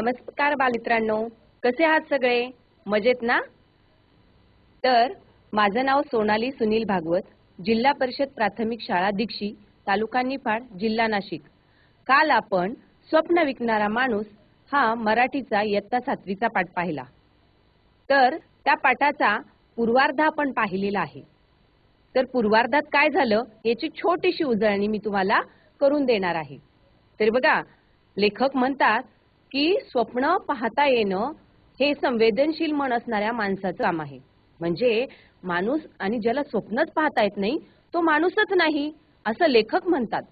नमस्कार बालित्रांनो कसे आहात सगळे? मजेत ना? तर माझं नाव सोनाली सुनील भागवत जिल्हा परिषद प्राथमिक शाळा दीक्षी तालुका निफाड जिल्हा नाशिक. काल आपण स्वप्न विकणारा माणूस हा मराठीचा इयत्ता सातवीचा पाठ पाहिला. तर त्या पाठाचा पूर्वार्ध आपण पाहिलेला आहे. तर पूर्वार्धात काय झालं याची छोटीशी उजळणी मी तुम्हाला करून देणार आहे. तर बघा लेखक म्हणतात की स्वप्न पाहता येणं हे संवेदनशील मन असणाऱ्या माणसाचं काम आहे. म्हणजे माणूस आणि ज्याला स्वप्नच पाहता येत नाही तो माणूसच नाही असं लेखक म्हणतात.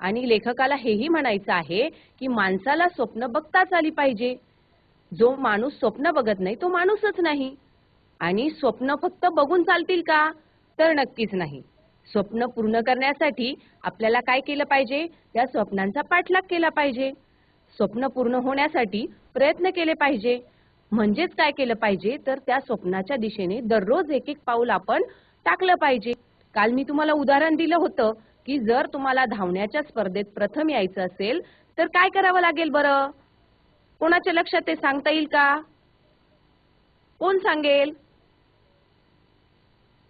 आणि लेखकाला हेही म्हणायचं आहे की माणसाला स्वप्न बघताच आली पाहिजे. जो माणूस स्वप्न बघत नाही तो माणूसच नाही. आणि स्वप्न फक्त बघून चालतील का? तर नक्कीच नाही. स्वप्न पूर्ण करण्यासाठी आपल्याला काय केलं पाहिजे? त्या स्वप्नांचा पाठलाग केला पाहिजे. स्वप्न पूर्ण होण्यासाठी प्रयत्न केले पाहिजे. म्हणजेच काय केलं पाहिजे? तर त्या स्वप्नाच्या दिशेने दररोज एक एक पाऊल आपण टाकलं पाहिजे. काल मी तुम्हाला उदाहरण दिलं होतं की जर तुम्हाला धावण्याच्या स्पर्धेत प्रथम यायचं असेल तर काय करावं लागेल बरं? कोणाच्या लक्षात ते सांगता येईल का? कोण सांगेल?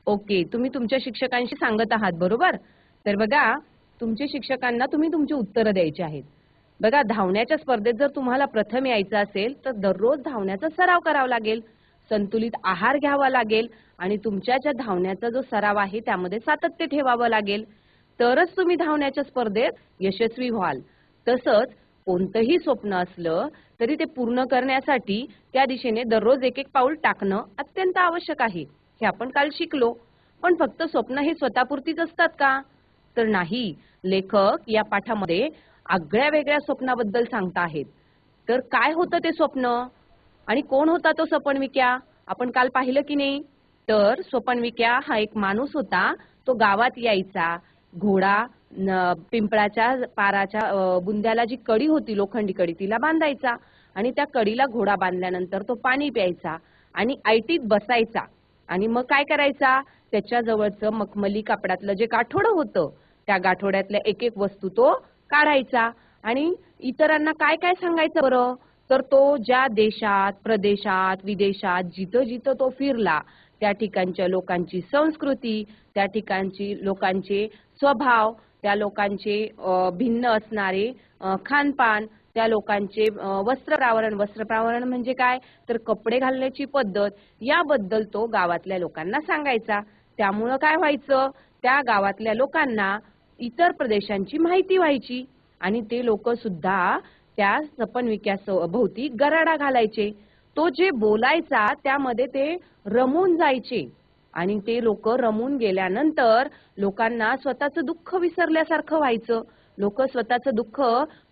ओके तुम्ही तुमच्या शिक्षकांशी सांगत आहात बरोबर? तर बघा तुमच्या शिक्षकांना तुम्ही तुमची उत्तरं द्यायची आहेत. बघा धावण्याच्या स्पर्धेत जर तुम्हाला प्रथम यायचं असेल तर दररोज धावण्याचा सराव करावा लागेल. संतुलित आहार घ्यावा लागेल आणि तुमच्या ज्या धावण्याचा जो सराव आहे त्यामध्ये सातत्य ठेवावं लागेल. तरच तुम्ही धावण्याच्या स्पर्धेत यशस्वी व्हाल. तसंच कोणतंही स्वप्न असलं तरी ते पूर्ण करण्यासाठी त्या दिशेने दररोज एक एक पाऊल टाकणं अत्यंत आवश्यक आहे. हे आपण काल शिकलो. पण फक्त स्वप्न हे स्वतःपुरतीच असतात का? तर नाही. लेखक या पाठामध्ये आगळ्या वेगळ्या स्वप्नाबद्दल सांगता आहेत. तर काय होतं ते स्वप्न? आणि कोण होता तो सपनविक्या आपण काल पाहिलं की नाही? तर स्वपनविक्या हा एक माणूस होता तो गावात यायचा. घोडा न- पिंपळाच्या पाराच्या बुंद्याला जी कडी होती लोखंडी कडी तिला बांधायचा. आणि त्या कडीला घोडा बांधल्यानंतर तो पाणी प्यायचा आणि आयटीत बसायचा. आणि मग काय करायचा? त्याच्या जवळचं मखमली कापडातलं जे गाठोडं होतं त्या गाठोड्यातल्या एक एक वस्तू तो काढायचा आणि इतरांना काय काय सांगायचं बरं? तर तो ज्या देशात प्रदेशात विदेशात जिथं जिथं तो फिरला त्या ठिकाणच्या लोकांची संस्कृती त्या ठिकाणची लोकांचे स्वभाव त्या लोकांचे भिन्न असणारे खानपान त्या लोकांचे वस्त्रप्रावरण वस्त्रप्रावरण म्हणजे काय? तर कपडे घालण्याची पद्धत याबद्दल तो गावातल्या लोकांना सांगायचा. त्यामुळं काय व्हायचं? त्या गावातल्या लोकांना इतर प्रदेशांची माहिती व्हायची. आणि ते लोक सुद्धा त्या सपनविक्या भोवती गराडा घालायचे. तो जे बोलायचा त्यामध्ये ते रमून जायचे. आणि ते लोक रमून गेल्यानंतर लोकांना स्वतःचं दुःख विसरल्यासारखं व्हायचं. लोक स्वतःचं दुःख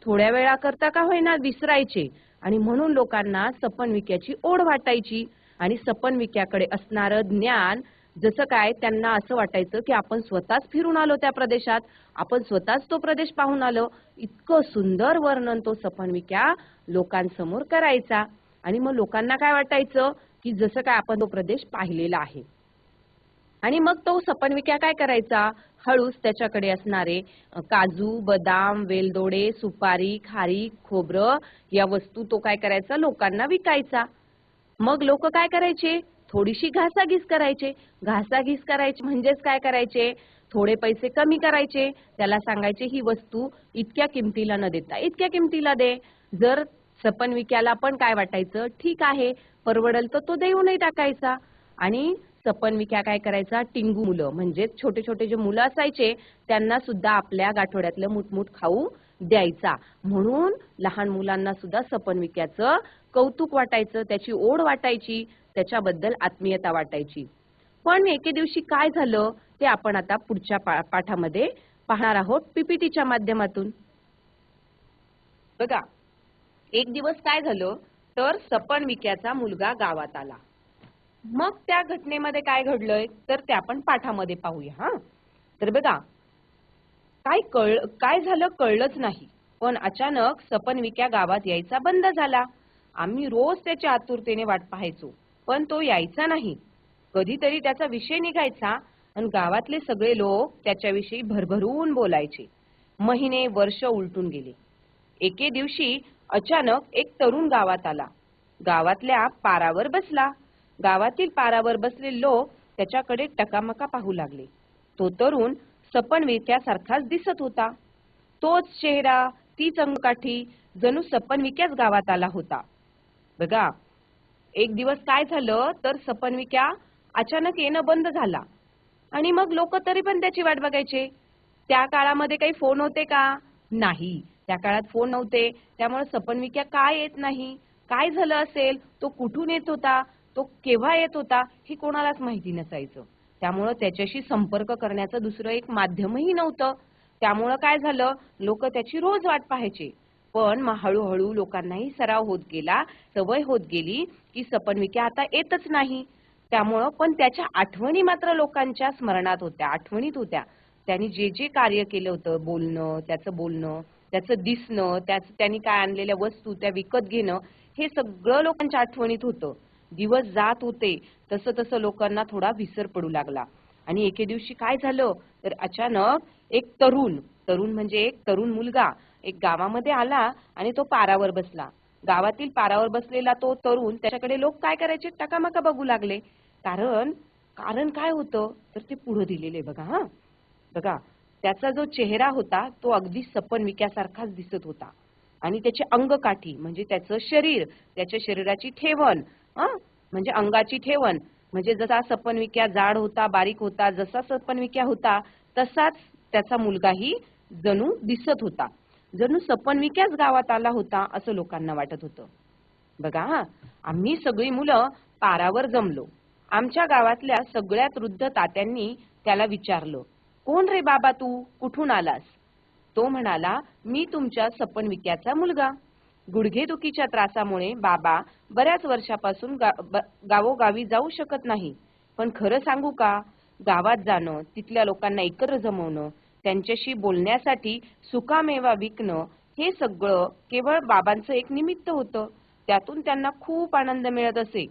थोड्या वेळाकरता का होईना विसरायचे. आणि म्हणून लोकांना सपनविक्याची ओढ वाटायची. आणि सपनविक्याकडे असणारं ज्ञान जसं काय त्यांना असं वाटायचं की आपण स्वतःच फिरून आलो त्या प्रदेशात आपण स्वतःच तो प्रदेश पाहून आलो. इतकं सुंदर वर्णन तो सपनविक्या लोकांसमोर करायचा. आणि मग लोकांना काय वाटायचं की जसं काय आपण तो प्रदेश पाहिलेला आहे. आणि मग तो सपनविक्या काय करायचा? हळूच त्याच्याकडे असणारे काजू बदाम वेलदोडे सुपारी खारी खोबरं या वस्तू तो काय करायचा? लोकांना विकायचा. मग लोक काय करायचे? थोडीशी घासाघीस करायचे. घासाघीस करायचे म्हणजेच काय करायचे? थोडे पैसे कमी करायचे. त्याला सांगायचे ही वस्तू इतक्या किमतीला न देता इतक्या किमतीला दे. जर सपन विक्याला पण काय वाटायचं? ठीक आहे. परवडल तर तो देऊनही टाकायचा. आणि सपन विक्या काय करायचा? टिंगू मुलं म्हणजे छोटे छोटे जे मुलं असायचे त्यांना सुद्धा आपल्या गाठोड्यातलं मुठमुठ खाऊ द्यायचा. म्हणून लहान मुलांना सुद्धा सपन विक्याचं कौतुक वाटायचं त्याची ओढ वाटायची. त्याच्याबद्दल आत्मीयता वाटायची. पण एके दिवशी काय झालं ते आपण आता पुढच्या पा- पाठामध्ये पाहणार आहोत पीपीटीच्या माध्यमातून. बघा एक दिवस काय झालं तर सपन विक्याचा मुलगा गावात आला. मग त्या घटनेमध्ये काय घडलंय तर ते आपण पाठामध्ये पाहूया हा. तर बघा काय कळ काय झालं कळलंच नाही पण अचानक सपन विक्या गावात यायचा बंद झाला. आम्ही रोज त्याच्या आतुरतेने वाट पाहायचो. पण तो यायचा नाही. कधीतरी त्याचा विषय निघायचा आणि गावातले सगळे लोक त्याच्याविषयी भरभरून बोलायचे. महिने वर्ष उलटून गेले. एके दिवशी अचानक एक तरुण गावात आला. गावातल्या पारावर बसला. गावातील पारावर बसलेले लोक त्याच्याकडे टकामका पाहू लागले. तो तरुण सपनविक्यासारखाच दिसत होता. तोच चेहरा तीच अंगकाठी जणू सपनविक्याच गावात आला होता. बघा एक दिवस काय झालं तर सपनविक्या अचानक येणं बंद झाला. आणि मग लोक तरी पण त्याची वाट बघायचे. त्या काळामध्ये काही फोन होते का? नाही. त्या काळात फोन नव्हते. त्यामुळे सपनविक्या काय येत नाही? काय झालं असेल? तो कुठून येत होता? तो केव्हा येत होता? हे कोणालाच माहिती नसायचं. त्यामुळं त्याच्याशी संपर्क करण्याचं दुसरं एक माध्यमही नव्हतं. त्यामुळं काय झालं? लोक त्याची रोज वाट पाहायचे. पण मग हळूहळू लोकांनाही सराव होत गेला सवय होत गेली की सपनविके आता येतच नाही. त्यामुळं पण त्याच्या आठवणी मात्र लोकांच्या स्मरणात होत्या आठवणीत होत्या. त्यांनी जे जे कार्य केलं होतं बोलणं त्याचं बोलणं त्याचं दिसणं त्याच त्यांनी काय आणलेल्या वस्तू त्या विकत घेणं हे सगळं लोकांच्या आठवणीत होतं. दिवस जात होते तसं तसं लोकांना थोडा विसर पडू लागला. आणि एके दिवशी काय झालं? तर अचानक एक तरुण तरुण म्हणजे एक तरुण मुलगा एक गावामध्ये आला आणि तो पारावर बसला. गावातील पारावर बसलेला तो तरुण त्याच्याकडे लोक काय करायचे? टकामका बघू लागले. कारण कारण काय होतं? तर ते पुढे दिलेले बघा हा. बघा त्याचा जो चेहरा होता तो अगदी सपन विक्यासारखाच दिसत होता. आणि त्याची अंगकाठी म्हणजे त्याचं शरीर त्याच्या शरीराची ठेवण म्हणजे अंगाची ठेवण. म्हणजे जसा सपनविक्या जाड होता बारीक होता जसा सपनविक्या होता तसाच त्याचा मुलगाही जणू दिसत होता. जणू सपनविक्याच गावात आला होता असं लोकांना वाटत होतं. बघा हा आम्ही सगळी मुलं पारावर जमलो. आमच्या गावातल्या सगळ्यात वृद्ध तात्यांनी त्याला विचारलं कोण रे बाबा तू? कुठून आलास? तो म्हणाला मी तुमच्या सपनविक्याचा मुलगा. गुडघेदुखीच्या त्रासामुळे बाबा बऱ्याच वर्षापासून गा- गावोगावी जाऊ शकत नाही. पण खरं सांगू का? गावात जाणं तिथल्या लोकांना एकत्र जमवणं त्यांच्याशी बोलण्यासाठी सुकामेवा विकणं हे सगळं केवळ बाबांचं एक निमित्त होतं. त्यातून त्यांना खूप आनंद मिळत असे.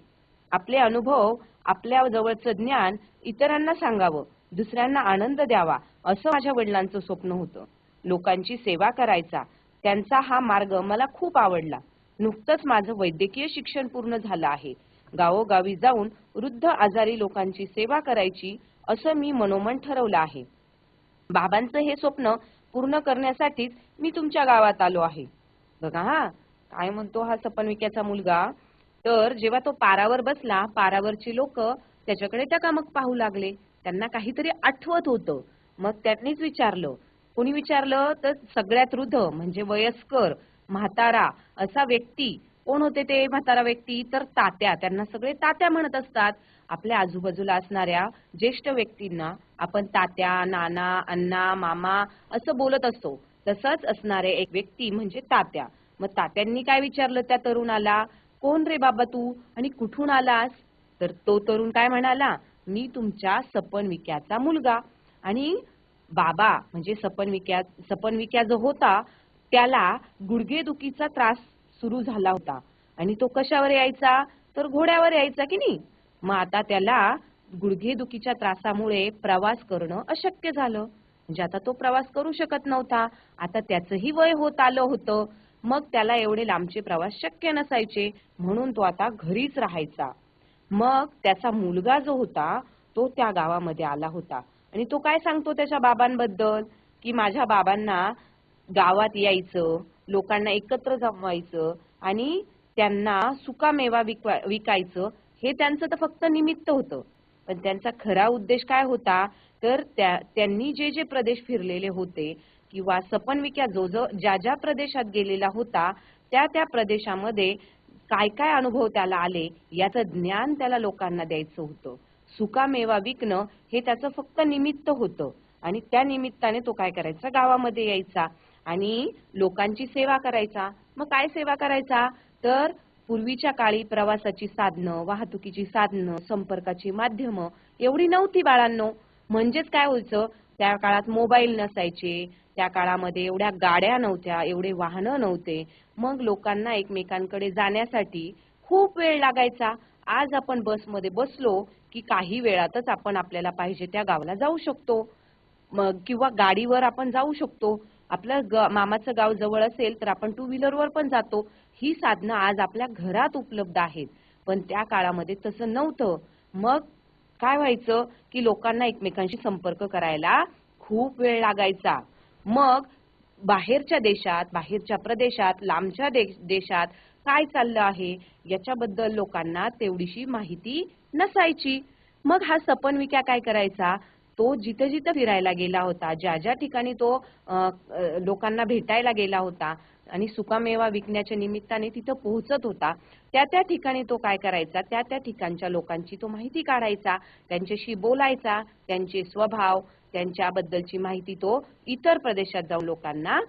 आपले अनुभव आपल्या जवळचं ज्ञान इतरांना सांगावं दुसऱ्यांना आनंद द्यावा असं माझ्या वडिलांचं स्वप्न होतं. लोकांची सेवा करायचा त्यांचा हा मार्ग मला खूप आवडला. नुकतंच माझं वैद्यकीय शिक्षण पूर्ण झालं आहे. गावोगावी जाऊन वृद्ध आजारी लोकांची सेवा करायची असं मी मनोमन ठरवलं आहे. बाबांचं हे स्वप्न पूर्ण करण्यासाठीच मी तुमच्या गावात आलो आहे. बघा हा काय म्हणतो हा सपनविक्याचा मुलगा? तर जेव्हा तो पारावर बसला पारावरची लोक त्याच्याकडे टकामक पाहू लागले. त्यांना काहीतरी आठवत होतं. मग त्यांनीच विचारलं. कोणी विचारलं? तर सगळ्यात वृद्ध म्हणजे वयस्कर म्हातारा असा व्यक्ती कोण होते ते म्हातारा व्यक्ती? तर तात्या. त्यांना सगळे तात्या म्हणत असतात. आपल्या आजूबाजूला असणाऱ्या ज्येष्ठ व्यक्तींना आपण तात्या नाना अण्णा मामा असं बोलत असतो. तसंच असणारे एक व्यक्ती म्हणजे तात्या. मग तात्यांनी काय विचारलं त्या तरुणाला कोण रे बाबा तू? आणि कुठून आलास? तर तो तरुण काय म्हणाला? मी तुमच्या सपनविक्याचा मुलगा. आणि बाबा म्हणजे सपनविक्या सपनविक्या जो होता त्याला गुडघेदुखीचा त्रास सुरू झाला होता. आणि तो कशावर यायचा? तर घोड्यावर यायचा की नाही? मग आता त्याला गुडघेदुखीच्या त्रासामुळे प्रवास करणं अशक्य झालं. म्हणजे आता तो प्रवास करू शकत नव्हता. आता त्याचंही वय होत आलं होतं. मग त्याला एवढे लांबचे प्रवास शक्य नसायचे. म्हणून तो आता घरीच राहायचा. मग त्याचा मुलगा जो होता तो त्या गावामध्ये आला होता. आणि तो काय सांगतो त्याच्या बाबांबद्दल? की माझ्या बाबांना गावात यायचं लोकांना एकत्र जमवायचं आणि त्यांना सुकामेवा विकवा विकायचं हे त्यांचं तर फक्त निमित्त होतं. पण त्यांचा खरा उद्देश काय होता? तर त्या त्यांनी जे जे प्रदेश फिरलेले होते किंवा सपनविक्या जो जो ज्या ज्या प्रदेशात गेलेला होता त्या त्या प्रदेशामध्ये काय काय अनुभव त्याला आले याचं ज्ञान त्याला लोकांना द्यायचं होतं. सुकामेवा विकणं हे त्याचं फक्त निमित्त होतं. आणि त्या निमित्ताने तो काय करायचा? गावामध्ये यायचा. आणि लोकांची सेवा करायचा. मग काय सेवा करायचा? तर पूर्वीच्या काळी प्रवासाची साधनं वाहतुकीची साधनं संपर्काची माध्यमं एवढी नव्हती बाळांनो. म्हणजेच काय व्हायचं? त्या काळात मोबाईल नसायचे. त्या काळामध्ये एवढ्या गाड्या नव्हत्या एवढे वाहनं नव्हते. मग लोकांना एकमेकांकडे जाण्यासाठी खूप वेळ लागायचा. आज आपण बसमध्ये बसलो की काही वेळातच आपण आपल्याला पाहिजे त्या गावाला जाऊ शकतो. मग किंवा गाडीवर आपण जाऊ शकतो. आपलं ग- मामाचं गाव जवळ असेल तर आपण टू व्हीलरवर पण जातो. ही साधनं आज आपल्या घरात उपलब्ध आहेत. पण त्या काळामध्ये तसं नव्हतं. मग काय व्हायचं की लोकांना एकमेकांशी संपर्क करायला खूप वेळ लागायचा. मग बाहेरच्या देशात बाहेरच्या प्रदेशात लांबच्या दे- देशात काय चाललं आहे याच्याबद्दल लोकांना तेवढीशी माहिती नसायची. मग हा सपनविक्या काय करायचा? तो जिथं जिथं फिरायला गेला होता ज्या ज्या ठिकाणी तो लोकांना भेटायला गेला होता आणि सुकामेवा विकण्याच्या निमित्ताने तिथं पोहोचत होता त्या त्या ठिकाणी तो काय करायचा त्या त्या ठिकाणच्या लोकांची तो माहिती काढायचा त्यांच्याशी बोलायचा त्यांचे स्वभाव त्यांच्याबद्दलची माहिती तो इतर प्रदेशात जाऊन लोकांना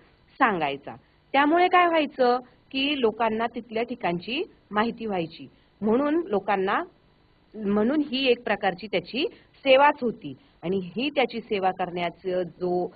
सांगायचा. त्यामुळे काय व्हायचं की लोकांना तिथल्या ठिकाणची माहिती व्हायची. म्हणून लोकांना म्हणून ही एक प्रकारची त्याची सेवाच होती. आणि ही त्याची सेवा करण्याचं जो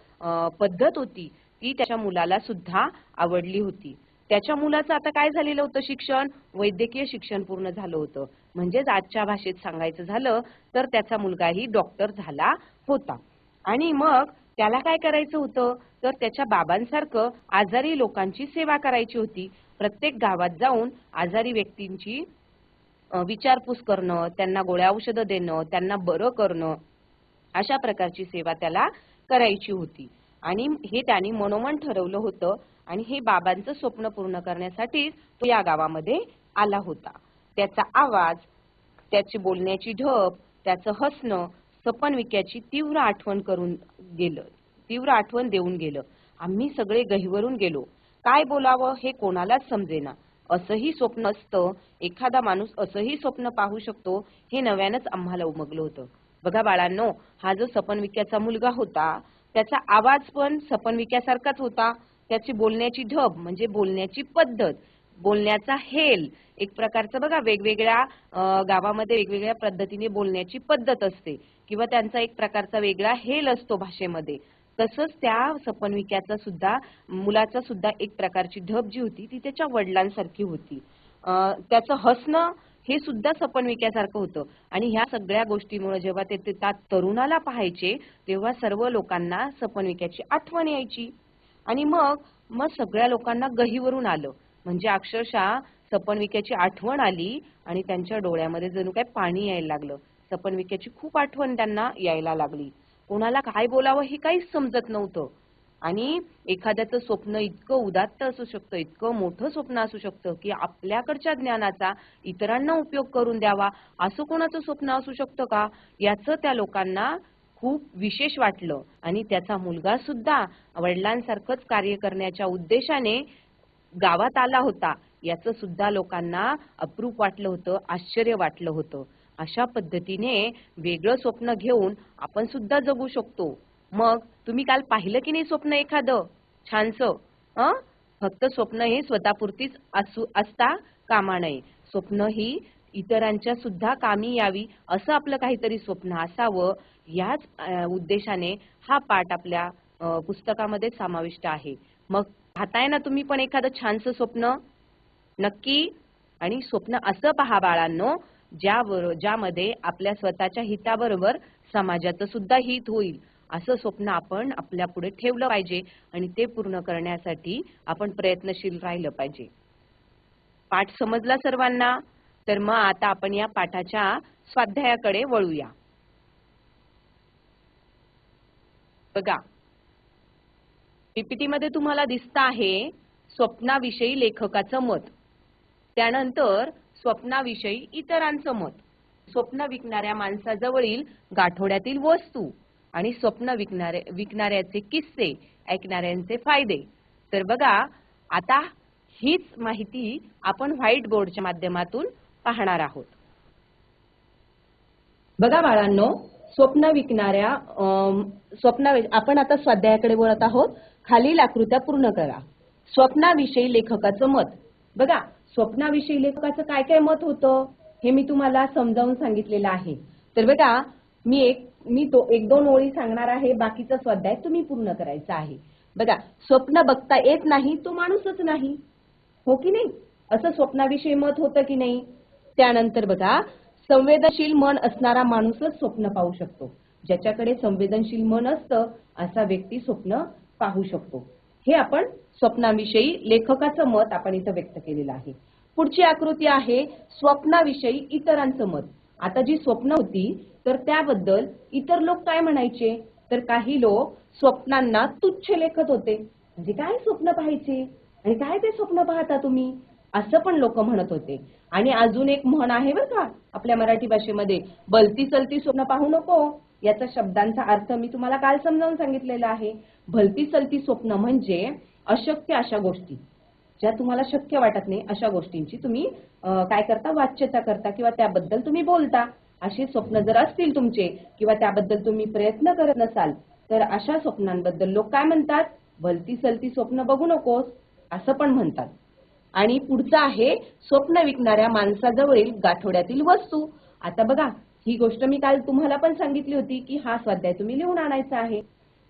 पद्धत होती ती त्याच्या मुलाला सुद्धा आवडली होती. त्याच्या मुलाचं आता काय झालेलं होतं शिक्षण? वैद्यकीय शिक्षण पूर्ण झालं होतं. म्हणजेच आजच्या भाषेत सांगायचं झालं तर त्याचा मुलगाही डॉक्टर झाला होता. आणि मग त्याला काय करायचं होतं? तर त्याच्या बाबांसारखं आजारी लोकांची सेवा करायची होती. प्रत्येक गावात जाऊन आजारी व्यक्तींची विचारपूस करणं त्यांना गोळ्या औषधं देणं त्यांना बरं करणं अशा प्रकारची सेवा त्याला करायची होती. आणि हे त्याने मनोमन ठरवलं होतं आणि हे बाबांचं स्वप्न पूर्ण करण्यासाठीच तो या गावामध्ये आला होता. त्याचा आवाज त्याची बोलण्याची ढप त्याचं हसणं सपन विक्याची तीव्र आठवण करून गेलं तीव्र आठवण देऊन गेलं. आम्ही सगळे गहिवरून गेलो. काय बोलावं हे कोणालाच समजेना. असंही स्वप्न असतं एखादा माणूस असंही स्वप्न पाहू शकतो हे नव्यानंच आम्हाला उमगलं होतं. बघा बाळांनो हा जो सपनविक्याचा मुलगा होता त्याचा आवाज पण सपनविक्यासारखाच होता. त्याची बोलण्याची ढब म्हणजे बोलण्याची पद्धत बोलण्याचा हेल एक प्रकारचं बघा वेगवेगळ्या गावामध्ये वेगवेगळ्या पद्धतीने बोलण्याची पद्धत असते. किंवा त्यांचा एक प्रकारचा वेगळा हेल असतो भाषेमध्ये. तसंच त्या सपनविक्याचा सुद्धा मुलाचा सुद्धा एक प्रकारची ढब जी होती ती त्याच्या वडिलांसारखी होती. त्याचं हसणं हे सुद्धा सपनविक्यासारखं होतं. आणि ह्या सगळ्या गोष्टीमुळे जेव्हा ते ते त्या तरुणाला पाहायचे तेव्हा सर्व लोकांना सपनविक्याची आठवण यायची. आणि मग मग सगळ्या लोकांना गहीवरून आलं. म्हणजे अक्षरशः सपनविक्याची आठवण आली आणि त्यांच्या डोळ्यामध्ये जणू काय पाणी यायला लागलं. सपनविक्याची खूप आठवण त्यांना यायला लागली. कोणाला काय बोलावं हे काहीच समजत नव्हतं. आणि एखाद्याचं स्वप्न इतकं उदात्त असू शकतं इतकं मोठं स्वप्न असू शकतं की आपल्याकडच्या ज्ञानाचा इतरांना उपयोग करून द्यावा असं कोणाचं स्वप्न असू शकतं का? याचं त्या लोकांना खूप विशेष वाटलं. आणि त्याचा मुलगा सुद्धा वडिलांसारखंच कार्य करण्याच्या उद्देशाने गावात आला होता. याचं सुद्धा लोकांना अप्रूप वाटलं होतं आश्चर्य वाटलं होतं. अशा पद्धतीने वेगळं स्वप्न घेऊन आपण सुद्धा जगू शकतो. मग तुम्ही काल पाहिलं की नाही स्वप्न एखादं? छानसं अं? फक्त स्वप्न हे स्वतःपुरतीच असू असता कामा नये. स्वप्न ही इतरांच्या सुद्धा कामी यावी असं आपलं काहीतरी स्वप्न असावं याच उद्देशाने हा पाठ आपल्या पुस्तकामध्ये समाविष्ट आहे. मग पाहताय ना तुम्ही पण एखादं छानसं स्वप्न? नक्की? आणि स्वप्न असं पहा बाळांनो ज्यावर ज्यामध्ये आपल्या स्वतःच्या हिताबरोबर समाजाचं सुद्धा हित होईल असं स्वप्न आपण आपल्या पुढे ठेवलं पाहिजे आणि ते पूर्ण करण्यासाठी आपण प्रयत्नशील राहिलं पाहिजे. पाठ समजला सर्वांना? तर मग आता आपण या पाठाच्या स्वाध्यायाकडे वळूया. बघा. पीपीटी मध्ये तुम्हाला दिसत आहे स्वप्नाविषयी लेखकाचं मत. त्यानंतर स्वप्नाविषयी इतरांचं मत. स्वप्न विकणाऱ्या माणसाजवळील गाठोड्यातील वस्तू आणि स्वप्न विकणारे विकणाऱ्याचे किस्से ऐकणाऱ्यांचे फायदे. तर बघा आता हीच माहिती आपण व्हाईट बोर्डच्या माध्यमातून पाहणार आहोत. बघा बाळांनो स्वप्न विकणाऱ्या अम, स्वप्ना आपण आता स्वाध्यायाकडे बोलत आहोत. खालील आकृत्या पूर्ण करा. स्वप्नाविषयी लेखकाचं मत. बघा स्वप्नाविषयी लेखकाचं काय काय मत होतं हे मी तुम्हाला समजावून सांगितलेलं आहे. तर बघा मी एक मी तो एक दोन ओळी सांगणार आहे बाकीचा स्वाध्याय तुम्ही पूर्ण करायचा आहे. बघा स्वप्न बघता येत नाही तो माणूसच नाही. हो की नाही? असं स्वप्नाविषयी मत होतं की नाही? त्यानंतर बघा संवेदनशील मन असणारा माणूसच स्वप्न पाहू शकतो. ज्याच्याकडे संवेदनशील मन असतं असा व्यक्ती स्वप्न पाहू शकतो. हे आपण स्वप्नाविषयी लेखकाचं मत आपण इथं व्यक्त केलेलं आहे. पुढची आकृती आहे स्वप्नाविषयी इतरांचं मत. आता जी स्वप्न होती तर त्याबद्दल इतर लोक काय म्हणायचे? तर काही लोक स्वप्नांना तुच्छ लेखत होते. म्हणजे काय स्वप्न पाहायचे? आणि काय ते स्वप्न पाहता तुम्ही? असं पण लोक म्हणत होते. आणि अजून एक म्हण आहे बरं का आपल्या मराठी भाषेमध्ये बलती सलती स्वप्न पाहू नको. याचा शब्दांचा अर्थ मी तुम्हाला काल समजावून सांगितलेला आहे. भलती सलती स्वप्न म्हणजे अशक्य अशा गोष्टी. ज्या तुम्हाला शक्य वाटत नाही अशा गोष्टींची तुम्ही काय करता? वाच्यता करता किंवा त्याबद्दल तुम्ही बोलता. अशी स्वप्न जर असतील तुमचे किंवा त्याबद्दल तुम्ही प्रयत्न करत नसाल तर अशा स्वप्नांबद्दल लोक काय म्हणतात? भलती सलती स्वप्न बघू नकोस असं पण म्हणतात. आणि पुढचं आहे स्वप्न विकणाऱ्या माणसाजवळील गाठोड्यातील वस्तू. आता बघा ही गोष्ट मी काल तुम्हाला पण सांगितली होती की हा स्वाध्याय तुम्ही लिहून आणायचा आहे.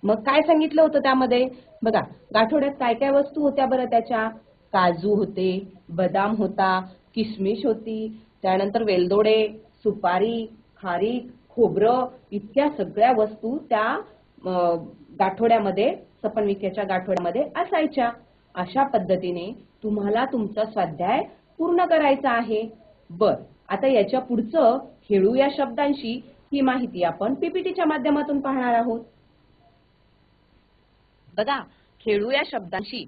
मग काय सांगितलं होतं त्यामध्ये? बघा गाठोड्यात काय काय वस्तू होत्या बरं त्याच्या? काजू होते बदाम होता किशमिश होती त्यानंतर वेलदोडे सुपारी खारीक खोबरं इतक्या सगळ्या वस्तू त्या गाठोड्यामध्ये सपनविक्याच्या गाठोड्यामध्ये असायच्या. अशा पद्धतीने तुम्हाला तुमचा स्वाध्याय पूर्ण करायचा आहे. बर आता याच्या पुढचं खेळू या शब्दांशी ही माहिती आपण पीपीटीच्या माध्यमातून पाहणार आहोत. बघा खेळू या शब्दांशी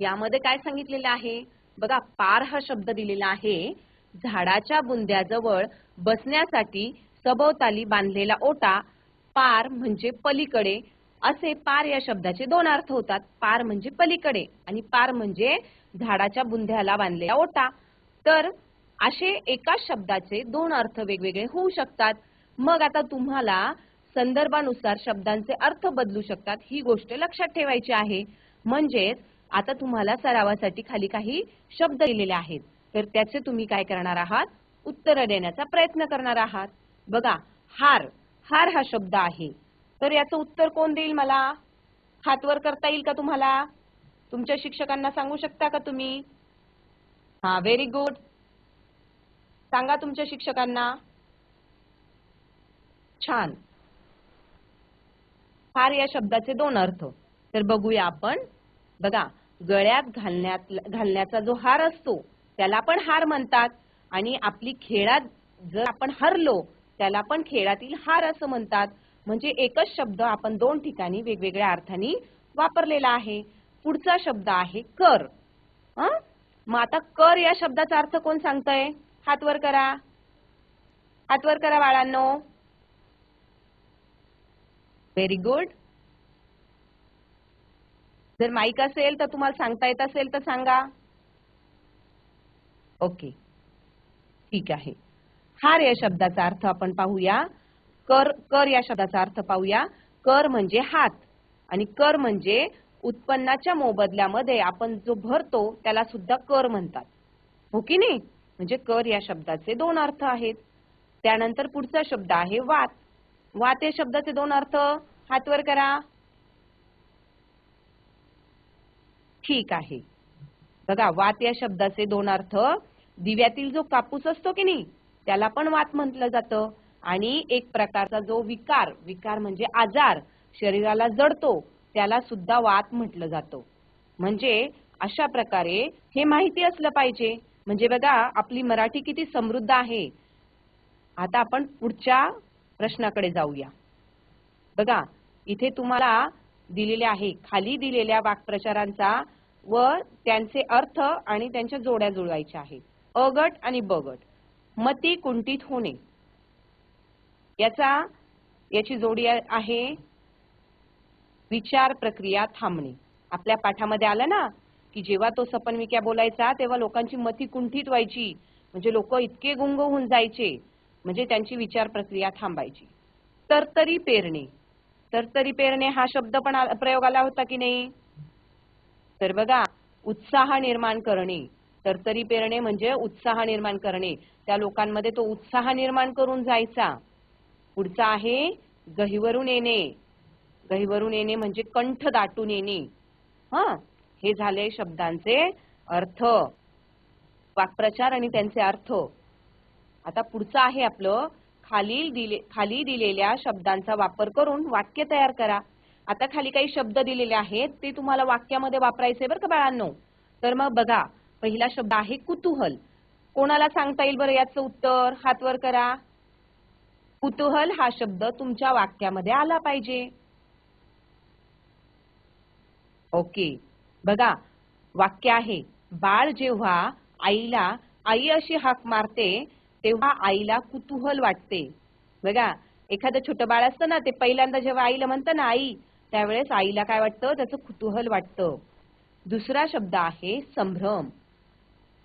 यामध्ये काय सांगितलेलं आहे? बघा पार हा शब्द दिलेला आहे. झाडाच्या बुंद्याजवळ बसण्यासाठी सभोवताली बांधलेला ओटा पार म्हणजे पलीकडे. असे पार या शब्दाचे दोन अर्थ होतात. पार म्हणजे पलीकडे आणि पार म्हणजे झाडाच्या बुंध्याला बांधलेला ओटा. तर असे एकाच शब्दाचे दोन अर्थ वेगवेगळे होऊ शकतात. मग आता तुम्हाला संदर्भानुसार शब्दांचे अर्थ बदलू शकतात ही गोष्ट लक्षात ठेवायची आहे. म्हणजेच आता तुम्हाला सरावासाठी खाली काही शब्द दिलेले आहेत. तर त्याचे तुम्ही काय करणार आहात? उत्तर देण्याचा प्रयत्न करणार आहात. बघा हार. हार हा शब्द आहे. तर याचं उत्तर कोण देईल मला? हातवर करता येईल का तुम्हाला? तुमच्या शिक्षकांना सांगू शकता का तुम्ही? हा व्हेरी गुड सांगा तुमच्या शिक्षकांना. छान. हार या शब्दाचे दोन अर्थ. तर बघूया आपण. बघा गळ्यात घालण्यात घालण्याचा जो हार असतो त्याला पण हार म्हणतात. आणि आपली खेळात जर आपण हरलो त्याला पण खेळातील हार असं म्हणतात. म्हणजे एकच शब्द आपण दोन ठिकाणी वेगवेगळ्या अर्थाने वापरलेला आहे. पुढचा शब्द आहे कर. हं? मग आता कर या शब्दाचा अर्थ कोण सांगताय? हात वर करा. हात वर करा बाळांनो. व्हेरी गुड जर माईक असेल तर तुम्हाला सांगता येत असेल तर सांगा. ओके ठीक आहे. हार या शब्दाचा अर्थ आपण पाहूया. कर कर या शब्दाचा अर्थ पाहूया. कर म्हणजे हात आणि कर म्हणजे उत्पन्नाच्या मोबदल्यामध्ये आपण जो भरतो त्याला सुद्धा कर म्हणतात. हो की नाही? म्हणजे कर या शब्दाचे दोन अर्थ आहेत. त्यानंतर पुढचा शब्द आहे वात. वात या शब्दाचे दोन अर्थ हातवर करा. ठीक आहे. बघा वात या शब्दाचे दोन अर्थ दिव्यातील जो कापूस असतो की नाही त्याला पण वात म्हटलं जातं. आणि एक प्रकारचा जो विकार विकार म्हणजे आजार शरीराला जडतो त्याला सुद्धा वात म्हटलं जातं. म्हणजे अशा प्रकारे हे माहिती असलं पाहिजे. म्हणजे बघा आपली मराठी किती समृद्ध आहे. आता आपण पुढच्या प्रश्नाकडे जाऊया. बघा इथे तुम्हाला दिलेले आहे खाली दिलेल्या वाक्प्रचारांचा व त्यांचे अर्थ आणि त्यांच्या जोड्या जुळवायच्या आहेत. अ गट आणि ब गट मती कुंठित होणे. याचा याची जोडी आहे विचार प्रक्रिया थांबणे. आपल्या पाठामध्ये आलं ना? की जेव्हा तो सपनविक्या बोलायचा तेव्हा लोकांची मती कुंठित व्हायची. म्हणजे लोक इतके गुंग होऊन जायचे. म्हणजे त्यांची विचार प्रक्रिया थांबायची तरतरी पेरणे. तरतरी पेरणे हा शब्द पण प्रयोग प्रयोगाला होता की नाही? तर बघा उत्साह निर्माण करणे. तरतरी पेरणे म्हणजे उत्साह निर्माण करणे. त्या लोकांमध्ये तो उत्साह निर्माण करून जायचा. पुढचा आहे गहिवरून येणे. गहिवरून येणे म्हणजे कंठ दाटून येणे. हा? हे झाले शब्दांचे अर्थ. वाक्प्रचार आणि त्यांचे अर्थ. आता पुढचं आहे आपलं खाली दिले खाली दिलेल्या शब्दांचा वापर करून वाक्य तयार करा. आता खाली काही शब्द दिलेले आहेत ते तुम्हाला वाक्यामध्ये वापरायचे बरं का बाळांनो? तर मग बघा पहिला शब्द आहे कुतूहल. कोणाला सांगता येईल बरं याचं उत्तर? हातवर करा. कुतूहल हा शब्द तुमच्या वाक्यामध्ये आला पाहिजे. ओके. बघा वाक्य आहे बाळ जेव्हा आईला आई अशी हाक मारते तेव्हा आईला कुतूहल वाटते. बघा एखादं छोटं बाळ असतं ना ते पहिल्यांदा जेव्हा आईला म्हणतं ना आई त्यावेळेस आईला काय वाटतं? त्याचं कुतूहल वाटतं. दुसरा शब्द आहे संभ्रम.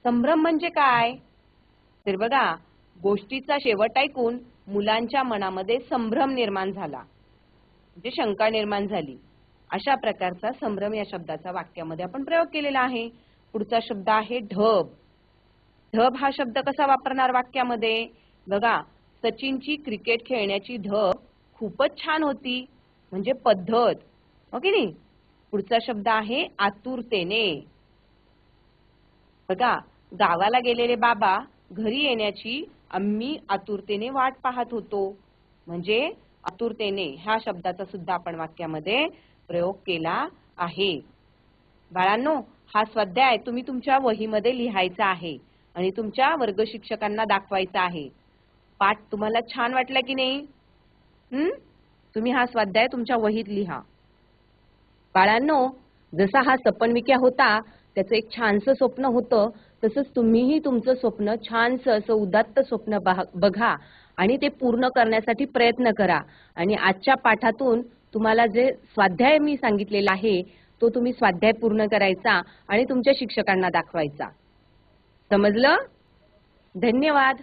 संभ्रम म्हणजे काय? तर बघा गोष्टीचा शेवट ऐकून मुलांच्या मनामध्ये संभ्रम निर्माण झाला. म्हणजे शंका निर्माण झाली. अशा प्रकारचा संभ्रम या शब्दाचा वाक्यामध्ये आपण प्रयोग केलेला आहे. पुढचा शब्द आहे ढब. ढब हा शब्द कसा वापरणार वाक्यामध्ये? बघा सचिनची क्रिकेट खेळण्याची ढब खूपच छान होती म्हणजे पद्धत. हो ओके नाही? पुढचा शब्द आहे आतुरतेने. बघा गावाला गेलेले बाबा घरी येण्याची आम्ही आतुरतेने वाट पाहत होतो. म्हणजे आतुरतेने ह्या शब्दाचा सुद्धा आपण वाक्यामध्ये प्रयोग केला आहे. बाळांनो हा स्वाध्याय तुम्ही तुमच्या वहीमध्ये लिहायचा आहे आणि तुमच्या वर्ग शिक्षकांना दाखवायचा आहे. पाठ तुम्हाला छान वाटला की नाही? हम्म तुम्ही हा स्वाध्याय तुमच्या वहीत लिहा. बाळांनो जसा हा सपनविक्या होता त्याचं एक छानसं स्वप्न होतं तसंच तुम्हीही तुमचं स्वप्न छानसं असं उदात्त स्वप्न बघा आणि ते पूर्ण करण्यासाठी प्रयत्न करा. आणि आजच्या पाठातून तुम्हाला जे स्वाध्याय मी सांगितलेला आहे तो तुम्ही स्वाध्याय पूर्ण करायचा आणि तुमच्या शिक्षकांना दाखवायचा. समजलं? धन्यवाद.